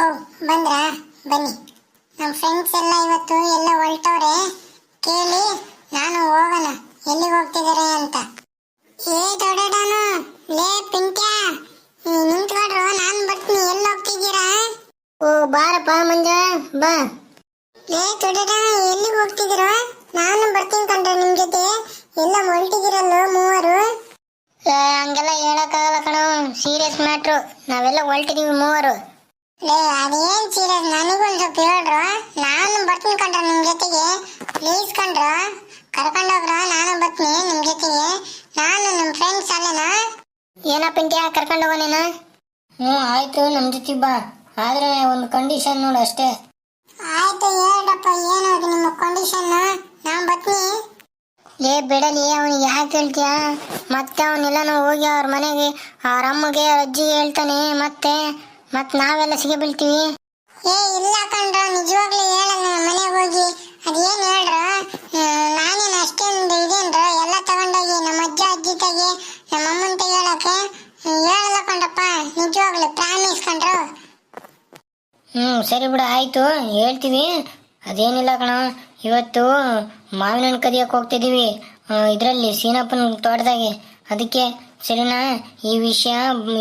ಓ ಬಂದ್ರಾ? ಬನ್ನಿ. ನಮ್ಮ ಫ್ರೆಂಡ್ಸ್ ಎಲ್ಲ ಇವತ್ತು ಎಲ್ಲ ಹೊರಟವ್ರೆ. ಕೇಳಿ ನಾನು ಹೋಗೋಣ. ಎಲ್ಲಿಗೆ ಹೋಗ್ತಿದ್ದಾರೆ ಅಂತ. ಏ ದೊಡ್ಡಡನು ಲೇ ಪಿಂಟ್ಯಾ. ನಿಂತ್ಕೊಡ್ರು ನಾನು ಬರ್ತೀನಿ. ಎಲ್ಲಿ ಹೋಗ್ತಿದ್ದೀರಾ? ಓ ಬಾರಪ್ಪ ಮಂಜ ಬಾ. ಲೇ ದೊಡ್ಡಡ ಎಲ್ಲಿಗೆ ಹೋಗ್ತಿದ್ದೀರ? ನಾನು ಬರ್ತೀನಿ ಕಂಡ್ರೆ ನಿಮ್ಮ ಜೊತೆ. ಎಲ್ಲ ಹೊರಟಿದ್ದೀರಲ್ಲ ಮೂವರು? ಹಂಗೆಲ್ಲ ಹೇಳೋಕ್ಕಾಗಲ್ಲ ಕಣೋ. Serious matter. ನಾವೆಲ್ಲ ಹೊರಟಿದ್ದೀವಿ ಮೂವರು. ಲೇ ಅದೇನ್ ಸೀರಿಯಸ್ ನನಗೊಂದು ಸ್ವಲ್ಪ ಹೇಳ್ರು. ನಾನು ಬರ್ತೀನಿ ಕಂಡ್ರ ನಿಮ್ ಜೊತೆಗೆ. ಪ್ಲೀಸ್ ಕಂಡ್ರ ಕರ್ಕೊಂಡೋಗ್ರ ನಾನು ಬರ್ತೀನಿ ನಿಮ್ ಜೊತೆಗೆ. ನಾನು ನಿಮ್ ಫ್ರೆಂಡ್ಸ್ ಅಲ್ಲೇನಾ? ಏನಪ್ಪ ಇಂಟ್ಯಾ ಕರ್ಕೊಂಡು ಹೋಗೋನೇನ ಹ್ಞೂ ಆಯ್ತು ನಮ್ಮ ಜೊತೆ ಬಾ. ಆದ್ರೆ ಒಂದು ಕಂಡೀಷನ್ ನೋಡು ಅಷ್ಟೇ. ಆಯ್ತು ಹೇಳಪ್ಪ ಏನಾದ್ರು ನಿಮ್ಮ ಕಂಡೀಷನ್ ನಾನು ಬರ್ತೀನಿ. ಲೇ ಬಿಡಲಿ ಅವನಿಗೆ ಯಾಕೆ ಹೇಳ್ತೀಯ? ಮತ್ತೆ ಅವನೆಲ್ಲನೂ ಹೋಗಿ ಅವ್ರ ಮನೆಗೆ ಅವ್ರ ಅಮ್ಮಗೆ ಅಜ್ಜಿಗೆ ಹೇಳ್ತಾನೆ ಮತ್ತೆ ಮತ್ತೆ ನಾವೆಲ್ಲ ಸಿಗ ಬೀಳ್ತೀವಿ ಏ ಇಲ್ಲ ಕಣ್ರ ನಿಜವಾಗ್ಲೂ ಹೇಳಲ್ಲ ಮನೆಗೆ ಹೋಗಿ. ಅದೇನು ಹೇಳ್ರ? ನಾನೇನು ಅಷ್ಟೇನು ಇದೇನ್ರ? ಎಲ್ಲ ತಗೊಂಡೋಗಿ ನಮ್ಮ ಅಜ್ಜ ಅಜ್ಜಿ ತಾಗಿ ನಮ್ಮ ಅಮ್ಮನ ತೆಗಿ ಹೇಳಕ್ಕೆ? ಹೇಳಲ್ಲ ಕಣ್ರಪ್ಪ ನಿಜವಾಗ್ಲೂ ಪ್ರಾಮಿಸ್ ಕಣ್ರು. ಹ್ಞೂ ಸರಿ ಬಿಡು ಆಯಿತು ಹೇಳ್ತೀವಿ. ಅದೇನಿಲ್ಲ ಕಣ ಇವತ್ತು ಮಾವಿನ ಹಣ್ಣು ಕದಿಯಕ್ಕೆ ಹೋಗ್ತಿದ್ದೀವಿ ಇದರಲ್ಲಿ ಸೀನಪ್ಪನ ತೋಟದಾಗೆ. ಅದಕ್ಕೆ ಸರಿನಾ ಈ ವಿಷಯ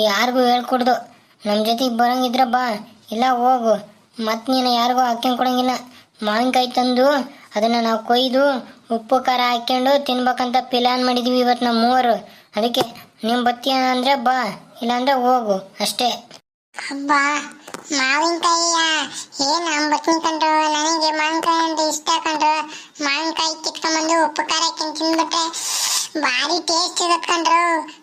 ಯಾರಿಗೂ ಹೇಳ್ಕೊಡ್ದು. ನಮ್ಮ ಜೊತೆಗೆ ಬರಂಗಿದ್ರ ಬಾ. ಇಲ್ಲ, ಹೋಗು. ಮತ್ತೆ ನೀನು ಯಾರಿಗೂ ಹಾಕ್ಯಂಡ್ ಕೊಡಂಗಿಲ್ಲ. ಮಾವಿನಕಾಯಿ ತಂದು ಅದನ್ನು ನಾವು ಕೊಯ್ದು ಉಪ್ಪು, ಖಾರ ಹಾಕ್ಕೊಂಡು ತಿನ್ಬೇಕಂತ ಪ್ಲಾನ್ ಮಾಡಿದ್ದೀವಿ ಇವತ್ತು ನಮ್ಮ ಮೂವರು. ಅದಕ್ಕೆ ನೀವು ಬತ್ತೀಯ ಅಂದರೆ ಬಾ. ಇಲ್ಲಾಂದ್ರೆ ಹೋಗು. ಅಷ್ಟೇ. ಅಬ್ಬಾ, ಮಾವಿನಕಾಯಿಯ? ಏನ್ ಅಂಬತ್ನಿ ಕಂಡ್ರು? ನನಗೆ ಮಾವಿನಕಾಯಿ ಅಂತ ಇಷ್ಟ ಕಂಡ್ರು. ಮಾವಿನಕಾಯಿ ಕಿತ್ಕೊಂಡ್ಬಂದು ಉಪ್ಪು, ಖಾರ ಹಾಕ್ಕೊಂಡು ತಿಂದ್ಬಿಟ್ರೆ ಭಾರಿ ಟೇಸ್ಟ್ ಇದೆ ಕಂಡ್ರು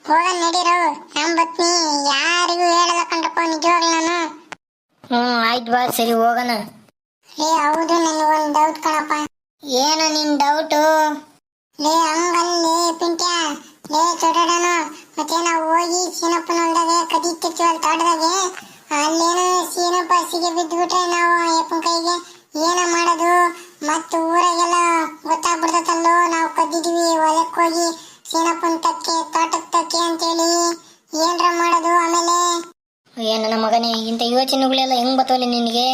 ಹೋಗ ನಡೀರು. ಅಂಬತ್ನಿ ಯಾರಿಗೂ ಹೇಳಲ್ಲ ಕಂಡ್ರಪ್ಪ ನಿಜವಾಗ್ಲೂ ನಾನು. ಹ್ಮ್ ಆಯ್ತು ಬಾ ಸರಿ ಹೋಗೋಣ ಏ ಹೌದು ನನಗೊಂದು ಡೌಟ್ ಕಣಪ್ಪ. ಏನು ನಿನ್ ಡೌಟು ಲೇ ಹಂಗಲ್ಲಿ ಪಿಂಟ್ಯ. ಲೇ ಚೊಡಡನು ಮತ್ತೆ ನಾವು ಹೋಗಿ ಸೀನಪ್ಪನ ಹೊಲ್ದಾಗೆ ಅಲ್ಲಿ ತೋಟದಾಗೆ? ಅಲ್ಲೇನು ಸೀನಪ್ಪ ಸಿಗೆ ಬಿದ್ದುಬಿಟ್ರೆ ನಾವು ಅಯ್ಯಪ್ಪನ ಕೈಗೆ. ಏನ ಮಾಡೋದು? ಮತ್ತು ಊರಾಗೆಲ್ಲ ಗೊತ್ತಾಗ್ಬಿಡ್ತಲ್ಲೋ ನಾವು ಕದ್ದಿದೀವಿ ಹೊಲಕ್ಕೆ ಹೋಗಿ ಸೀನಪ್ಪನ ತಕ್ಕೆ ತೋಟಕ್ಕೆ ತಕ್ಕೆ ಅಂತೇಳಿ. ಏನ್ರ ಮಾಡೋದು ಆಮೇಲೆ? ಏ ನನ್ನ ಮಗನೇ, ಇಂಥ ಯೋಚನೆಗಳೆಲ್ಲ ಹೆಂಗ್ ಬರ್ತವಲ್ಲ ನಿನಗೆ?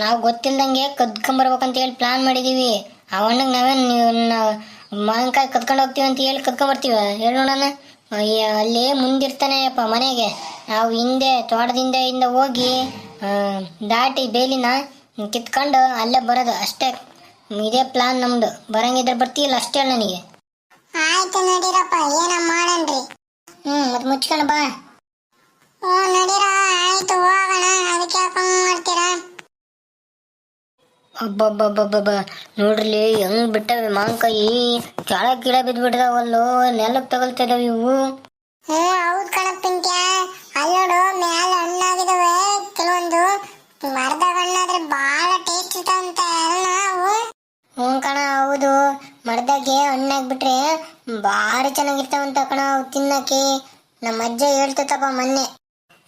ನಾವು ಗೊತ್ತಿಲ್ದಂಗೆ ಕದ್ಕೊಂಬರ್ಬೇಕಂತ ಹೇಳಿ ಪ್ಲಾನ್ ಮಾಡಿದೀವಿ. ಆ ನಾವೇನು ನಾವೇನು ಮಾವಿನಕಾಯಿ ಕದ್ಕೊಂಡು ಹೋಗ್ತೀವಿ ಅಂತ ಹೇಳಿ ಕದ್ಕೊಂಬರ್ತೀವ? ಹೇಳಿ ನೋಡೋಣ ಅಲ್ಲಿ ಮುಂದಿರ್ತಾನೆಯಪ್ಪ ಮನೆಗೆ. ನಾವು ಹಿಂದೆ, ತೋಟದಿಂದ ಹಿಂದೆ ಹೋಗಿ ದಾಟಿ, ಬೇಲಿನ ಕಿತ್ಕೊಂಡು ಅಲ್ಲೇ ಬರೋದು ಅಷ್ಟೇ. ಇದೇ ಪ್ಲಾನ್ ನಮ್ದು. ಬರಂಗಿದ್ರೆ ಬರ್ತೀಯಲ್ಲ ಅಷ್ಟೇ ನನಗೆ? ಆಯ್ತು ನಡೀರಪ್ಪ ಏನ ಮಾಡನ್ರಿ ಹ್ಞೂ ಮತ್ತೆ ಮುಚ್ಕೊಂಡು ಬಾ. ಓ ನಡೀರ ಆಯ್ತು ಹೋಗೋಣ. ಅದಕ್ಕೆ ಯಾಕಂಗ್ ಮಾಡ್ತೀರಾ? ಅಬ್ಬಬ್ಬಬ್ಬಬ್ಬ ನೋಡ್ರಿ ಹೆಂಗ್ ಬಿಟ್ಟವೆ ಮಾವಿನಕಾಯಿ ಕೆಳ ಗಿಡ ಬಿದ್ಬಿಡ್ತಾವಲ್ಲೋ ನೆಲಕ್ ತಗಲ್ತಿದಾವ ಇವು. ಹ್ಞೂ ಹೌದು ಕಣಪ್ಪಿಂಟ್ಯ ಅಲ್ಲಿ ನೋಡು ಮ್ಯಾಲ ಹಣ್ಣಾಗಿದಾವೆ. ಕೆಲವೊಂದು ಮರದಾಗ ಹಣ್ಣಾದ್ರೆ ಭಾಳ ಟೇಸ್ಟ್ ಇರ್ತಾವಂತೆ ಅಲ್ಲ ಅವು. ಹ್ಞೂ ಕಣ, ಹೌದು. ಮರದಾಗೆ ಹಣ್ಣಾಗ್ಬಿಟ್ರೆ ಭಾರಿ ಚೆನ್ನಾಗಿರ್ತಾವಂತ ಕಣ, ಅವು ತಿನ್ನಕ್ಕೆ. ನಮ್ಮ ಅಜ್ಜ ಹೇಳ್ತತಪ್ಪ ಮೊನ್ನೆ.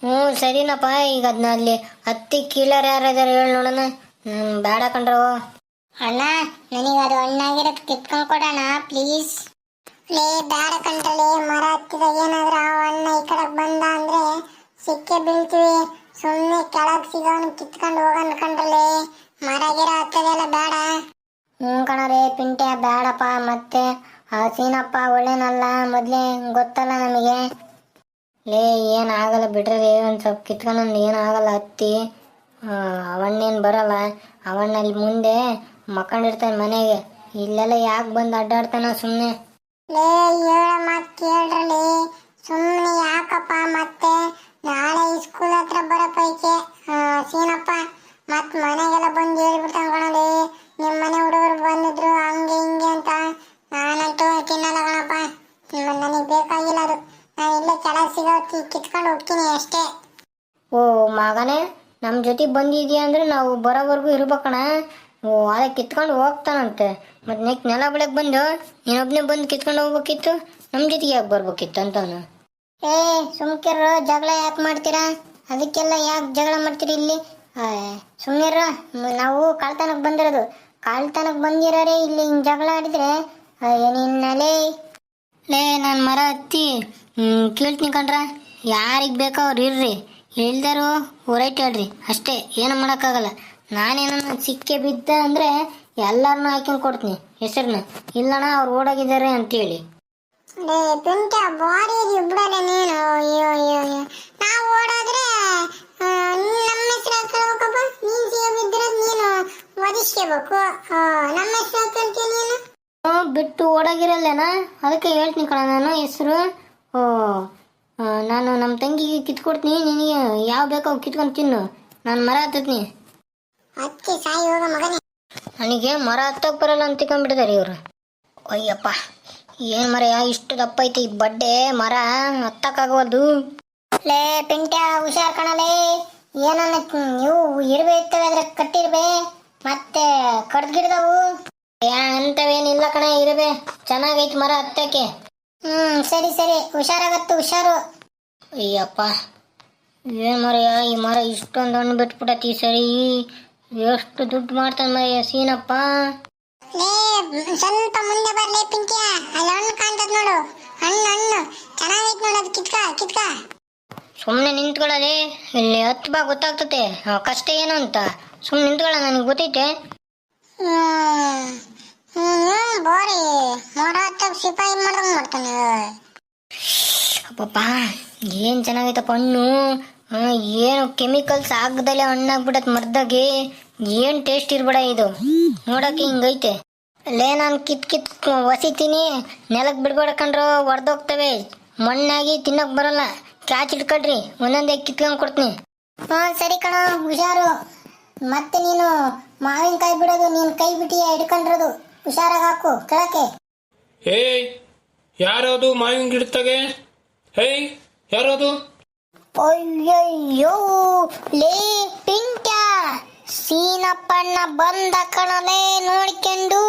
ಹ್ಞೂ ಸರಿನಪ್ಪ, ಈಗ ಅದನ್ನ ಅಲ್ಲಿ ಹತ್ತಿ ಕೀಳರ್ ಯಾರಿದಾರೆ ಹೇಳಿ ನೋಡೋಣ. ಬೇಡ ಕಣ್ರವ ಅಣ್ಣ ನನಗೆ ಅದು ಹಣ್ಣಾಗಿರೋದು ಕಿತ್ಕೊಂಡ್ ಕೊಡೋಣ, ಪ್ಲೀಸ್. ಲೇ, ಬೇಡ ಕಂಡ್ರಲೆ ಮರ ಹತ್ತಿದಾಗ ಏನಾದ್ರೂ ಆ ಹಣ್ಣ ಈ ಕಡೆ ಬಂದ ಅಂದ್ರೆ ಸಿಕ್ಕೆ ಬೀಳ್ತೀವಿ. ಸುಮ್ಮನೆ ಕೆಳಗೆ ಸಿಗೋನು ಕಿತ್ಕೊಂಡು ಹೋಗೋಣ ಕಂಡ್ರಲೆ ಮರ, ಗಿರ ಹತ್ತದೆಲ್ಲ ಬೇಡ. ಹ್ಞೂ ಕಣರೇ ಪಿಂಟೆ ಬೇಡಪ್ಪ ಮತ್ತೆ, ಆ ಸೀನಪ್ಪ ಒಳ್ಳೇನಲ್ಲ, ಮೊದಲೇ ಗೊತ್ತಲ್ಲ ನಮಗೆ. ಲೇ, ಏನಾಗಲ್ಲ ಬಿಡ್ರಿ ಒಂದು ಸ್ವಲ್ಪ ಕಿತ್ಕೊಂಡು ಏನಾಗಲ್ಲ ಹತ್ತಿ ಅವಣ್ಣೇನು ಬರಲ್ಲ. ಅವಣ್ಣಲ್ಲಿ ಮುಂದೆ ಮಕ್ಕಂಡಿರ್ತಾನೆ ಮನೆಗೆ. ಇಲ್ಲೆಲ್ಲ ಯಾಕೆ ಬಂದು ಅಡ್ಡಾಡ್ತಾನ ಸುಮ್ಮನೆ ಲೇ ಏಳ ಮಾತ್ ಕೇಳ್ರಲಿ ಸುಮ್ಮನೆ ಯಾಕಪ್ಪ ಮತ್ತೆ? ನಾಳೆ ಸ್ಕೂಲ್ ಹತ್ರ ಬರೋ ಪೈಕಿ ಸೀನಪ್ಪ, ಮತ್ತೆ ಮನೆಗೆಲ್ಲ ಬಂದು ಹೇಳ್ಬಿಡ್ತಾನೆ ಕಣಲಿ ನಿಮ್ಮ ಮನೆ ಹುಡುಗರು ಬಂದಿದ್ರು ಹಂಗೆ ಹಿಂಗೆ ಅಂತ. ನಾನಂತೂ ತಿನ್ನಲ್ಲ ಕಣಪ್ಪ. ನನಗೆ ಬೇಕಾಗಿಲ್ಲ ಅದು. ನಾನು ಇಲ್ಲೇ ಕೆಳಗೆ ಸಿಗೋ ಕಿತ್ಕೊಂಡು ಹೋಗ್ತೀನಿ ಅಷ್ಟೇ. ಓ ಮಗನೇ ನಮ್ಮ ಜೊತೆ ಬಂದಿದ್ಯಾ ಅಂದ್ರೆ ನಾವು ಬರೋವರೆಗೂ ಇರ್ಬೇಕಣ ಓ ಅದೇ ಕಿತ್ಕೊಂಡು ಹೋಗ್ತಾನಂತೆ. ಮತ್ತೆ ನೆಕ್ ನೆಲ ಬೆಳಗ್ಗೆ ಬಂದು ನೀನೊಬ್ಬನೇ ಬಂದು ಕಿತ್ಕೊಂಡು ಹೋಗ್ಬೇಕಿತ್ತು? ನಮ್ಮ ಜೊತೆಗೆ ಯಾಕೆ ಬರ್ಬೇಕಿತ್ತು ಅಂತವನು ಏ ಸುಮ್ಕಿರ ಜಗಳ ಯಾಕೆ ಮಾಡ್ತೀರಾ? ಅದಕ್ಕೆಲ್ಲ ಯಾಕೆ ಜಗಳ ಮಾಡ್ತೀರಿ ಇಲ್ಲಿ? ಸುಮ್ಮನೆ ನಾವು ಕಳ್ತನಕ್ಕೆ ಬಂದಿರೋದು. ಕಳ್ತನಕ್ಕೆ ಬಂದಿರೋರೆ ಇಲ್ಲಿ ಹಿಂಗೆ ಜಗಳ ಆಡಿದ್ರೆ ನಿನ್ನಲೇ. ಲೇ ನಾನು ಮರ ಹತ್ತಿ. ಹ್ಮ್, ಕೇಳ್ತೀನಿ ಕಣ್ರ. ಯಾರಿಗೆ ಬೇಕೋ ಅವ್ರು ಇರ್ರಿ. ಇಲ್ದಾರು ಹೊರೈಟ್ ಹೇಳ್ರಿ. ಅಷ್ಟೇ ಏನು ಮಾಡೋಕ್ಕಾಗಲ್ಲ. ನಾನೇನ ಸಿಕ್ಕೆ ಬಿದ್ದ ಅಂದರೆ ಎಲ್ಲರನ್ನೂ ಹಾಕೊಂಡು ಕೊಡ್ತೀನಿ. ಹೆಸರನ್ನ ಇಲ್ಲಣ್ಣ ಅವ್ರು ಓಡೋಗಿದ್ದಾರೆ ಅಂತೇಳಿ. ಹೇಳಿ ಬಾರಿ ಬಿಡೋಣ ನೀನು. ಅಯ್ಯೋ ಅಯ್ಯೋ ಅಯ್ಯೋ. ನಾವು ಓಡೋದ್ರೆ ಆ, ನಮ್ಮ ಹೆಸರು ಹಾಕೋಬೇಕಪ್ಪ ನೀನ್ ಸಿಗಬಿದ್ರೆ ನೀನು ಆ, ನಮ್ಮ ಹೆಸರು ನೀನು? ಬಿಟ್ಟು ಓಡಾಗಿರಲ್ಲೇನ? ಅದಕ್ಕೆ ಹೇಳ್ತೀನಿ ಕಣ ನಾನು ಹೆಸರು. ಓ ನಾನು ನಮ್ಮ ತಂಗಿಗೆ ಕಿತ್ಕೊಡ್ತೀನಿ ನಿನಗೆ ಯಾವ ಬೇಕೋ ಕಿತ್ಕೊಂಡು ತಿನ್ನು. ನಾನು ಮರ ಹತ್ತೀನಿ ಅತ್ತಿ ಸಾಯಿ ಹೋಗ ಮಗನೇ. ನನಗೆ ಮರ ಹತ್ತೋಗ ಬರಲ್ಲ ಅಂತ ತಿಳ್ಕೊಂಡ್ಬಿಟ್ಟಿದ್ದಾರೆ ಇವರು. ಅಯ್ಯಪ್ಪ ಏನ್ ಮರ ಇಷ್ಟು ದಪ್ಪ ಐತಿ ಈ ಬಡ್ಡೆ ಮರ ಹತ್ತಕ್ಕಾಗವಲ್ದು ಲೇ ಪಿಂಟ ಹುಷಾರ್ ಕಣಲೇ ಏನನ್ನ ಇರುವೆ ಇರ್ತವೆ ಅದ್ರ ಕಟ್ಟಿರ್ಬೇ. ಮತ್ತೆ ಕಡ್ದ್ಗಿಡ್ದವು ಅಂತವೇನಿಲ್ಲ ಕಣ ಇರಬೆ ಚೆನ್ನಾಗೈತಿ ಮರ ಹತ್ತಕ್ಕೆ. ಹ್ಮ್ ಸರಿ ಸರಿ. ಹುಷಾರಾಗತ್ತು ಹುಷಾರು. ಅಯ್ಯಪ್ಪ. ಏ ಮರಯ್ಯ ಈ ಮರ ಇಷ್ಟೊಂದು ಹಣ್ಣು ಬಿಟ್ಬಿಡತ್ತಿ ಸರಿ. ಎಷ್ಟು ದುಡ್ಡು ಮಾಡ್ತಾನೆ ಮರಯ್ಯ ಸೀನಪ್ಪ. ಸ್ವಲ್ಪ ಮುಂದೆ ಬರ್ಲೇ ಪಿಂಕಿಯ ಅಲ್ಲಿ ಹಣ್ಣು ಕಾಣ್ತದ ನೋಡು. ಹಣ್ಣು ಹಣ್ಣು. ಚೆನ್ನಾಗೈತ್ ನೋಡು ಅದು ಕಿತ್ಕ ಕಿತ್ಕ. ಸುಮ್ಮನೆ ನಿಂತ್ಕೊಳ್ಳದೆ ಇಲ್ಲಿ ಹತ್ತು ಬಾ ಗೊತ್ತಾಗ್ತತೆ. ಕಷ್ಟ ಏನು ಅಂತ ಸುಮ್ಮನೆ ನಿಂತ್ಕೊಳ್ಳ ನನಗೆ ಗೊತ್ತೈತೆ. ಬೋರಿ. ಮೋಡ ಸಿಪಾಯಿ ಮಾಡ್ದಂಗೆ ಮಾಡ್ತಾನೆ. ಅಪ್ಪಪ್ಪ ಏನು ಚೆನ್ನಾಗೈತಪ್ಪ ಹಣ್ಣು. ಏನು ಕೆಮಿಕಲ್ಸ್ ಆಗದಲ್ಲೇ ಹಣ್ಣಾಗ್ಬಿಡತ್ ಮರ್ದಾಗೆ. ಏನು ಟೇಸ್ಟ್ ಇರ್ಬೇಡ ಇದು. ನೋಡಕ್ಕೆ ಹಿಂಗೈತೆ. ಲೇ ನಾನು ಕಿತ್ ಕಿತ್ ಒಸಿತೀನಿ. ನೆಲಕ್ಕೆ ಬಿಡ್ಬೇಡ ಕಂಡ್ರು ಒಡೆದೋಗ್ತವೆ ಮಣ್ಣಾಗಿ ತಿನ್ನಕ್ ಬರಲ್ಲ. ಕ್ಯಾಚ್ ಇಟ್ಕೊಳ್ರಿ ಒಂದೊಂದೇ ಕಿತ್ಕೊಂಡ್ ಕೊಡ್ತೀನಿ. ಹಾ ಸರಿ ಕಣ ಹುಷಾರು. ಮತ್ತೆ ನೀನು ಮಾವಿನಕಾಯಿ ಬಿಡೋದು ನೀನು ಕೈ ಬಿಟ್ಟಿಯ ಹಿಡ್ಕೊಂಡಿರೋದು? ಹುಷಾರಾಗಿ ಹಾಕು ಕೆಳಕ್ಕೆ. ಏಯ್ ಯಾರದು ಮಾವಿನ ಗಿಡತಾಗೆ? ಹೇಯ್ ಯಾರದು? ಅಯ್ಯಯ್ಯೋ ಲೇ ಪಿಂಟ್ಯ ಸೀನಪ್ಪಣ್ಣ ಬಂದ ಕಣಲೇ ನೋಡ್ಕೊಂಡು.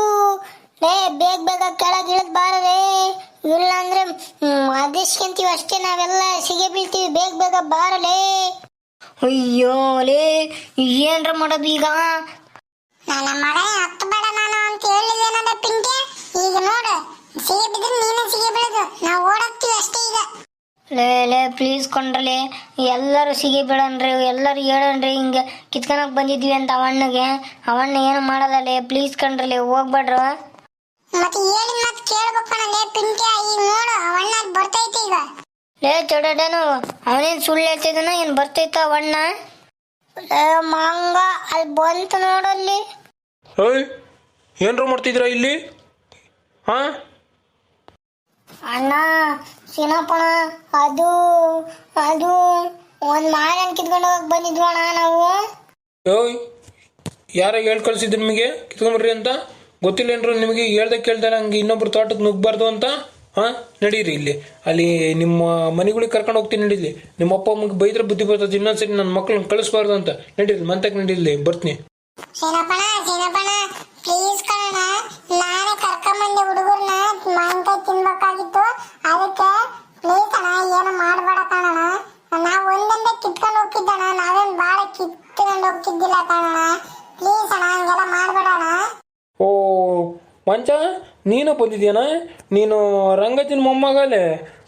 ಲೇ ಬೇಗ ಬೇಗ ಕೆಳಗೆ ಇಳಿದ್ ಬಾರಲೇ. ಇಲ್ಲಾಂದ್ರೆ ಅದಿಸ್ಕೊಂತೀವಿ ಅಷ್ಟೇ ನಾವೆಲ್ಲ ಸಿಗೆ ಬೀಳ್ತೀವಿ ಬೇಗ ಬೇಗ ಬಾರಲೇ. ಅಯ್ಯೋ ಲೇ ಏನ್ರ ಮಾಡೋದು ಈಗ? ನನ್ನ ಮಗ ಹತ್ತು ಬೇಡ ನಾನು ಅಂತ ಹೇಳಿದೇನದ ಪಿಂಕೆ ಈಗ ನೋಡು ಸಿಗೆ ಬಿದ್ರೆ ನೀನೇ ಸಿಗೆ ಬೀಳದು. ನಾವು ಓಡಾಕ್ತೀವಿ ಅಷ್ಟೇ ಈಗ. ಲೇ ಲೇ ಪ್ಲೀಸ್ ಕೊಂಡ್ರಲೆ ಎಲ್ಲರೂ ಸಿಗಿ ಬಿಡನ್ರಿ ಎಲ್ಲರೂ ಹೇಳನ್ರಿ ಹಿಂಗೆ ಕಿತ್ಕೊಳಕ್ ಬಂದಿದ್ವಿ ಅಂತ ಅವಣ್ಣಗೆ. ಅವಣ್ಣ ಏನು ಮಾಡಲ್ಲ ಪ್ಲೀಸ್ ಕಂಡ್ರಲೆ ಹೋಗ್ಬೇಡ್ರ. ಮತ್ತೆ ಹೇಳಿ ಮತ್ತೆ ಕೇಳ್ಬೇಕಣ ಲೇ ಪಿಂಟೆ ಈಗ ನೋಡು ಅವಣ್ಣ ಬರ್ತೈತೆ ಈಗ. ಲೇ ಚೊಡಡನು ಅವನೇನ್ ಸುಳ್ಳು ಹೇಳ್ತಿದ್ದಾನ ಏನ್ ಬರ್ತೈತ ಅವಣ್ಣ ಲೇ ಮಂಗ ಅಲ್ಲಿ ಬಂತು ನೋಡಲ್ಲಿ ಏಯ್ ಏನ್ರ ಮಾಡ್ತಿದ್ದೀರಾ ಇಲ್ಲಿ? ಹಾ? ಅಣ್ಣ ಸೀನಪ್ಪಣ ಅದು ಅದು ಒಂದ್ ಮಾರನ್ ಕಿತ್ಕೊಂಡು ಹೋಗಕ್ ಬಂದಿದ್ವು ಅಣ್ಣ ನಾವು. ಏಯ್ ಯಾರ ಹೇಳ್ ಕಳ್ಸಿದ್ರು ನಿಮಗೆ? ಕಿತ್ಕೊಂಬರ್ರಿ ಅಂತ? ಗೊತ್ತಿಲ್ಲೇನ್ರು ನಿಮಗೆ ಹೇಳ್ದೆ ಕೇಳ್ದಾರ ಹಂಗೆ ಇನ್ನೊಬ್ರು ತೋಟಕ್ಕೆ ನುಗ್ಬಾರ್ದು ಅಂತ? ಹಾ ನಡೀರಿ ಇಲ್ಲಿ. ಅಲ್ಲಿ ನಿಮ್ಮ ಮನೆಗಳಿಗೆ ಕರ್ಕೊಂಡು ಹೋಗ್ತೀನಿ ನಡೀಲಿ. ನಿಮ್ಮ ಅಪ್ಪ ಅಮ್ಮಗೆ ಬೈದ್ರೆ ಬುದ್ಧಿ ಬರ್ತದೆ ಇನ್ನೊಂದ್ಸರಿ ನನ್ನ ಮಕ್ಕಳನ್ನ ಕಳಿಸ್ಬಾರ್ದು ಅಂತ. ನಡೀರಿ ಮಂತಕ್ಕೆ ನಡೀಲಿ ಬರ್ತೀನಿ. ಸಿನಪ್ಪಣ ಸಿನಪ್ಪಣ ಪ್ಲೀಸ್ ಕಣ ನಾನೇ ಕರ್ಕೊಂಬಂದೆ ಹುಡುಗರ್ನ ಮಾವಿನಕಾಯಿ ತಿನ್ಬೇಕಾಗಿತ್ತು. ಅದಕ್ಕೆ ಪ್ಲೀಸ್ ಅಣ್ಣ ಏನು ಮಾಡಬೇಡ ಕಣಣ ನಾವು ಒಂದೊಂದೇ ಕಿತ್ಕೊಂಡು ಹೋಗ್ತಿದ್ದಣ ನಾವೇನ್ ಬಾಳ ಕಿತ್ಕೊಂಡು ಹೋಗ್ತಿದ್ದಿಲ್ಲ ಕಣಣ ಪ್ಲೀಸ್ ಅಣ್ಣ ಹಂಗೆಲ್ಲ ಓ ಮಂಚ ನೀನು ಬಂದಿದ್ಯಾನ ನೀನು ರಂಗಜ್ಜನ ಮೊಮ್ಮಗಲೇ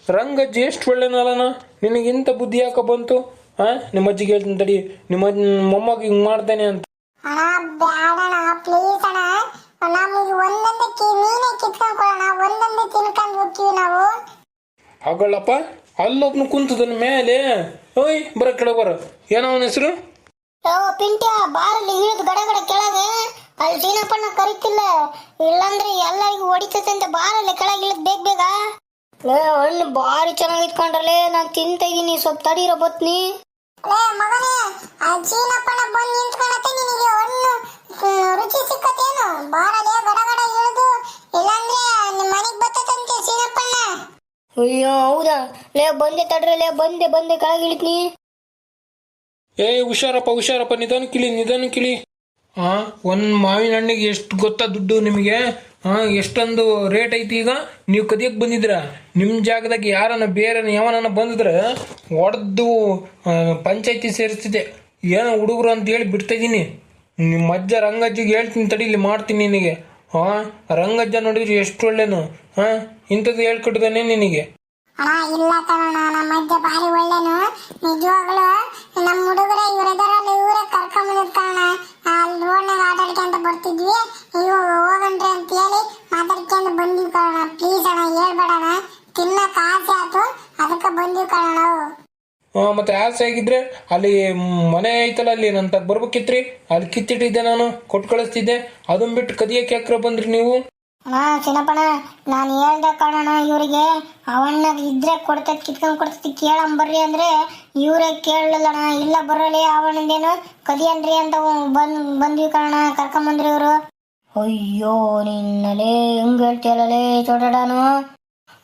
ರಂಗಜ್ಜಿ ಎಷ್ಟು ಒಳ್ಳೆನಲ್ಲನ ನಿನಗಿಂತ ಬುದ್ಧಿ ಯಾಕ ಬಂತು? ಹಾ ನಿಮ್ಮ ಅಜ್ಜಿಗೆ ಹೇಳ್ತೀನಿ ತಡಿ. ನಿಮ್ಮ ಮೊಮ್ಮಗ ಹಿಂಗೆ ಮಾಡ್ತೇನೆ ಅಂತ. ಹಾಗಳಪ್ಪ ಅಲ್ಲೊಬ್ನು ಕುಂತದನ ಮೇಲೆ. ಓಯ್ ಬರ ಕೆಳ ಬರ. ಏನೋ ಅವನ ಹೆಸರು? ಓ ಪಿಂಟ್ಯ ಬಾರಲ್ಲಿ ಇಳಿದು ಗಡ ಗಡ ಕೆಳಗೆ. ಅಲ್ಲಿ ಸೀನಪ್ಪಣ್ಣ ಕರಿತಿಲ್ಲ. ಇಲ್ಲಾಂದ್ರೆ ಎಲ್ಲರಿಗೂ ಹೊಡಿತೈತೆ ಅಂತ ಬಾರಲ್ಲಿ ಕೆಳಗೆ ಇಳಿದ್ ಬೇಗ ಬೇಗ. ಲೇ ಹಣ್ಣು ಭಾರಿ ಚೆನ್ನಾಗಿ ಇಟ್ಕೊಂಡ್ರಲ್ಲೇ ನಾನು ತಿಂತ ಇದೀನಿ ಸ್ವಲ್ಪ ತಡೀರ ಬತ್ನಿ. ಲೇ ಮಗನೇ ಆ ಜೀನಪ್ಪನ ಬಂದು ನಿಂತ್ಕೊಳತ್ತೆ ನಿನಗೆ ಹಣ್ಣು. ಹ್ಮ್, ರುಚಿ ಸಿಕ್ಕತ್ತೇನು? ಬಾರಲ್ಲಿ ಗಡಗಡ ಗಡ ಇಳಿದು ಇಲ್ಲಾಂದ್ರೆ ನಿಮ್ಮ ಮನೆಗೆ ಬರ್ತದಂತೆ ಸೀನಪ್ಪಣ್ಣ ಅಯ್ಯೋ ಹೌದಾ? ಲೇ ಬಂದೆ ತಡ್ರಿ ಲೇ ಬಂದೆ ಬಂದೆ ಕೆಳಗೆ ಇಳಿತ್ನಿ ಏ ಹುಷಾರಪ್ಪ ಹುಷಾರಪ್ಪ ನಿಧಾನ ಕಿಳಿ ನಿಧಾನ ಒಂದು ಹಾ ಒಂದ್ ಮಾವಿನ ಹಣ್ಣಿಗೆ ಎಷ್ಟು ಗೊತ್ತಾ ದುಡ್ಡು ನಿಮಗೆ? ಹಾ ಎಷ್ಟೊಂದು ರೇಟ್ ಐತಿ ಈಗ? ನೀವು ಕದಿಯಕ್ ಬಂದಿದ್ರ ನಿಮ್ಮ ಜಾಗದಾಗ ಯಾರನ್ನ ಬೇರೆ ಯಾವನನ್ನ ಬಂದಿದ್ರೆ ಹೊಡೆದು ಪಂಚಾಯತಿ ಸೇರಿಸ್ತಿದೆ. ಏನೋ ಹುಡುಗರು ಅಂತ ಹೇಳಿ ಬಿಡ್ತಾ ಇದೀನಿ. ನಿಮ್ಮ ಅಜ್ಜ ರಂಗಜ್ಜಿಗೆ ಹೇಳ್ತೀನಿ ತಡೀಲಿ ಮಾಡ್ತೀನಿ ನಿನಗೆ. ಹಾ ರಂಗಜ್ಜ ನೋಡಿದ್ರೆ ಎಷ್ಟು ಒಳ್ಳೇನು? ಹಾ ಇಂಥದ್ದು ಹೇಳ್ಕೊಟ್ಟಿದ್ದಾನೆ ನಿನಗೆ. ಅಣ್ಣ ಇಲ್ಲ ಕಣಣ್ಣ ನಮ್ಮ ಅಜ್ಜ ಬಾರಿ ಒಳ್ಳೆನು. ನಿಜವಾಗ್ಲು ನಮ್ಮ ಹುಡುಗರ ಇವರೆದರಲ್ಲಿ ಇವರೇ ಕರ್ಕೊಂಬಂದಿದ್ ಕಣ ಅಲ್ಲಿ ರೋಡ್ನಾಗ ಆಟ ಆಡ್ಕೊಂತ ಬರ್ತಿದ್ವಿ. ಇವಾಗ ಹೋಗಣ್ರಿ ಅಂತ ಹೇಳಿ ಮಾತಾಡ್ಕೊಂಡು ಬಂದಿವಿ ಕಣ ಪ್ಲೀಸ್ ಅಣ್ಣ ಹೇಳ್ಬೇಡಣ ತಿನ್ನಕ್ ಆಸೆ ಆಯ್ತು. ಅದಕ್ಕೆ ಬಂದಿವಿ ಕಣ ನಾವು. ಮತ್ತೆ ಆಸೆ ಆಗಿದ್ರೆ ಅಲ್ಲಿ ಮನೆ ಐತಲ್ಲ, ಅಲ್ಲಿ ನನ್ನ ಬರ್ಬೇಕಿತ್ರಿ? ಅಲ್ಲಿ ಕಿತ್ತಿಟ್ಟಿದ್ದೆ ನಾನು ಕೊಟ್ಟು ಕಳಿಸ್ತಿದ್ದೆ ಅದನ್ನ ಬಿಟ್ಟು ಕದಿಯಕ್ಕೆ ಯಾಕ್ರ ಬಂದ್ರಿ ನೀವು? ಅಣ್ಣ ಚಿನ್ನಪ್ಪಣ ನಾನು ಹೇಳ್ದೆ ಕಾಣೋಣ ಇವರಿಗೆ ಅವಣ್ಣ ಇದ್ರೆ ಕೊಡ್ತೈತ್, ಕಿತ್ಕೊಂಡ್ ಕೊಡ್ತೈತಿ ಕೇಳಂ ಬರ್ರಿ ಅಂದ್ರೆ ಇವರೇ ಕೇಳಲ್ಲಣ ಇಲ್ಲ ಬರೋಲಿ ಅವಣ್ಣದೇನು ಕದಿಯನ್ರಿ ಅಂತ ಬಂದ್ ಬಂದ್ವಿ ಕಣಣ್ಣ ಕರ್ಕೊಂಬಂದ್ರಿ ಇವರು. ಅಯ್ಯೋ ನಿನ್ನಲೇ ಹೆಂಗ್ ಹೇಳ್ತೀಯಲ್ಲೇ ಚೋಟಡಾನು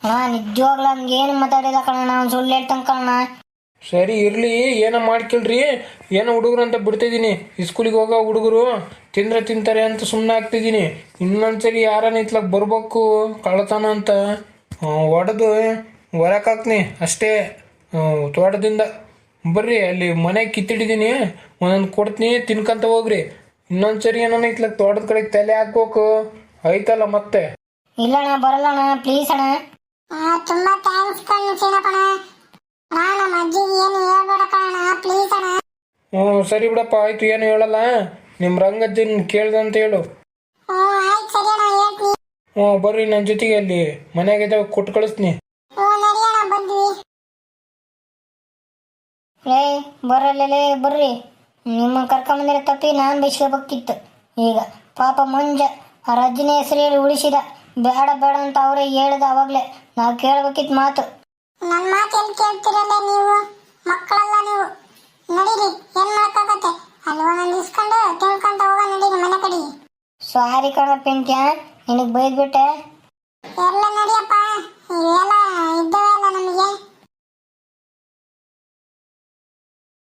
ಹಾ ನಿಜವಾಗ್ಲೂ ಹಂಗೇನು ಮಾತಾಡಿಲ್ಲ ಕಣಣ್ಣ ಅವ್ನು ಸುಳ್ಳು ಕಣಣ್ಣ. ಸರಿ ಇರಲಿ ಏನೋ ಮಾಡ್ಕೊಳ್ರಿ? ಏನೋ ಹುಡುಗರು ಅಂತ ಬಿಡ್ತಿದ್ದೀನಿ ಇಸ್ಕೂಲಿಗೆ ಹೋಗೋ ಹುಡುಗರು ತಿಂದ್ರೆ ತಿಂತಾರೆ ಅಂತ ಸುಮ್ಮನೆ ಆಗ್ತಿದ್ದೀನಿ ಇನ್ನೊಂದ್ಸರಿ ಯಾರನ್ನ ಇತ್ಲಾಗ ಬರ್ಬೇಕು ಕಳ್ತಾನ ಅಂತ? ಒಡೆದು ಹೊರಕಾಕ್ನಿ ಅಷ್ಟೇ. ತೋಟದಿಂದ. ಬರ್ರಿ ಅಲ್ಲಿ ಮನೆ ಕಿತ್ತಿಟ್ಟಿದ್ದೀನಿ ಒಂದೊಂದು ಕೊಡ್ತೀನಿ ತಿನ್ಕಂತ ಹೋಗ್ರಿ. ಇನ್ನೊಂದ್ಸರಿ ಏನೋ ಇತ್ಲಾಗ ತೋಟದ ಕಡೆಗೆ ತಲೆ ಹಾಕ್ಬೇಕು. ಐತಲ್ಲ ಮತ್ತೆ? ಇಲ್ಲಣ್ಣ ಬರಲ್ಲಣ್ಣ ಪ್ಲೀಸ್ ಅಣ್ಣ. ಆ, ತುಂಬಾ ಥ್ಯಾಂಕ್ಸ್ ಕಣ್ಣು ಚಿನ್ನಪ್ಪಣ ನಮ್ಮ ಅಜ್ಜಿಗೆ ಏನು ಹೇಳ್ಬೇಡ ಕಣ ಪ್ಲೀಸ್ ಅಣ್ಣ. ಹ್ಞೂ ಸರಿ ಬಿಡಪ್ಪ ಆಯ್ತು ಏನು ಹೇಳಲ್ಲ. ನಿಮ್ಮ ರಂಗಜ್ಜನ್ ಕೇಳ್ದಂತ ಹೇಳು. ಹ್ಞೂ ಆಯ್ತು ಸರಿ ಅಣ್ಣ ಹೇಳ್ತೀನಿ. ಹ್ಞೂ ಬರ್ರಿ ನನ್ನ ಜೊತೆಗೆ ಅಲ್ಲಿ. ಮನೆಗೆ ಕೊಟ್ಟು ಕಳಿಸ್ತೀನಿ. ಹ್ಞೂ ಅಣ್ಣ ಬಂದ್ವಿ. ಲೇ ಬರಲ್ಲೇ ಬರ್ರಿ. ನಿಮ್ಮ ಕರ್ಕೊಂಬಂದಿರೋ ತಪ್ಪಿ ನಾನು ಬಕ್ಕಿತ್ತು ಈಗ ಪಾಪ ಮಂಜ ಆ ರಜನಿ ಹೆಸರು ಹೇಳಿ ಉಳಿಸಿದ. ಬೇಡ ಬೇಡ ಅಂತ ಅವರೇ ಹೇಳಿದ ಅವಾಗ್ಲೇ. ನಾವು ಕೇಳ್ಬೇಕಿತ್ತು ಮಾತು. ನನ್ನ ಮಾತೇನು ಕೇಳ್ತಿರಲ್ಲ ನೀವು? ಮಕ್ಕಳಲ್ಲ ನೀವು. ನಡೀರಿ ಏನ್ ಮಾಡಕ್ಕಾಗತ್ತೆ? ಅಲ್ಲಿ ಒಂದೊಂದು ಇಸ್ಕೊಂಡು ತಿಳ್ಕೊಂತ ಹೋಗ ನಡೀರಿ ಮನೆ ಕಡೆ. ಸಾರಿ ಕಣ ಪಿಂಟ್ಯ ನಿನಗೆ ಬೈದ್ಬಿಟ್ಟೆ. ಎಲ್ಲ ನಡಿಯಪ್ಪ. ಎಲ್ಲ ಇದ್ದ